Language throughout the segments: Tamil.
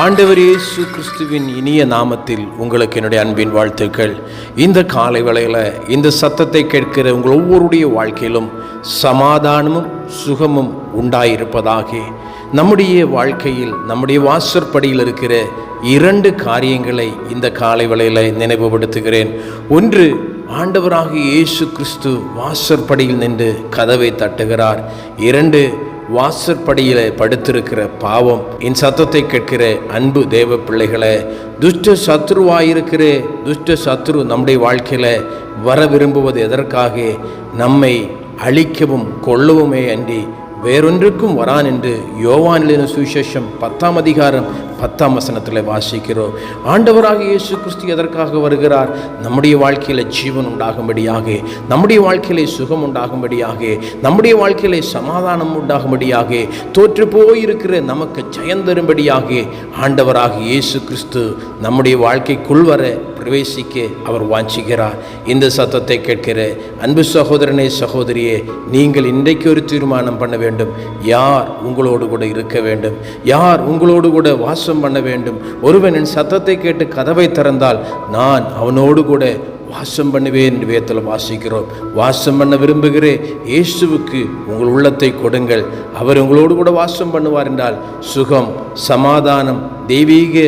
ஆண்டவர் இயேசு கிறிஸ்துவின் இனிய நாமத்தில் உங்களுக்கு என்னுடைய அன்பின் வாழ்த்துக்கள். இந்த காலை வேளையில் இந்த சத்தத்தை கேட்கிற உங்கள் ஒவ்வொருடைய வாழ்க்கையிலும் சமாதானமும் சுகமும் உண்டாயிருப்பதாக. நம்முடைய வாழ்க்கையில் நம்முடைய வாசற்படியில் இருக்கிற இரண்டு காரியங்களை இந்த காலை வேளையில் நினைவுபடுத்துகிறேன். ஒன்று ஆண்டவராக இயேசு கிறிஸ்து வாசற்படியில் நின்று கதவை தட்டுகிறார். இரண்டு வாசற்படியில் படுத்திருக்கிற பாவம் என் சத்தத்தை கேட்கிற அன்பு தேவ பிள்ளைகளை துஷ்ட சத்ருவாயிருக்கிற துஷ்ட சத்ரு நம்முடைய வாழ்க்கையில் வர விரும்புவது எதற்காக? நம்மை அழிக்கவும் கொள்ளவுமே அன்றி வேறொன்றுக்கும் வரான் என்று யோவானிலின சுவிசேஷம் பத்தாம் அதிகாரம் பத்தாம் வசனத்தில் வாசிக்கிறோம். ஆண்டவராக இயேசு கிறிஸ்து எதற்காக வருகிறார்? நம்முடைய வாழ்க்கையில் ஜீவன் உண்டாகும்படியாக நம்முடைய வாழ்க்கையிலே சுகம் உண்டாகும்படியாக நம்முடைய வாழ்க்கையிலே சமாதானம் உண்டாகும்படியாக தோற்று போயிருக்கிற நமக்கு ஜெயம் தரும்படியாக ஆண்டவராக இயேசு கிறிஸ்து நம்முடைய வாழ்க்கைக்குள் வர பிரவேசிக்க அவர் வாஞ்சிக்கிறார் இந்த சத்தத்தை கேட்கிற அன்பு சகோதரனே சகோதரியே நீங்கள் இன்றைக்கு ஒரு தீர்மானம் பண்ண வேண்டும். யார் உங்களோடு கூட இருக்க வேண்டும்? யார் உங்களோடு கூட வாசம் பண்ண வேண்டும். ஒருவன் என் சத்தத்தை கேட்டு கதவை திறந்தால் நான் அவனோடு கூட வாசம் பண்ணுவேன் என்று வேத்தில் வாசிக்கிறோம். வாசம் பண்ண விரும்புகிற இயேசுவுக்கு உங்கள் உள்ளத்தை கொடுங்கள். அவர் உங்களோடு கூட வாசம் பண்ணுவார் என்றால் சுகம் சமாதானம் தெய்வீக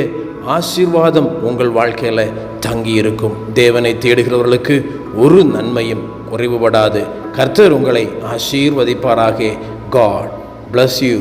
ஆசீர்வாதம் உங்கள் வாழ்க்கையில் தங்கி இருக்கும். தேவனை தேடுகிறவர்களுக்கு ஒரு நன்மையும் குறைவுபடாது. கர்த்தர் உங்களை ஆசீர்வதிப்பாராக. God bless you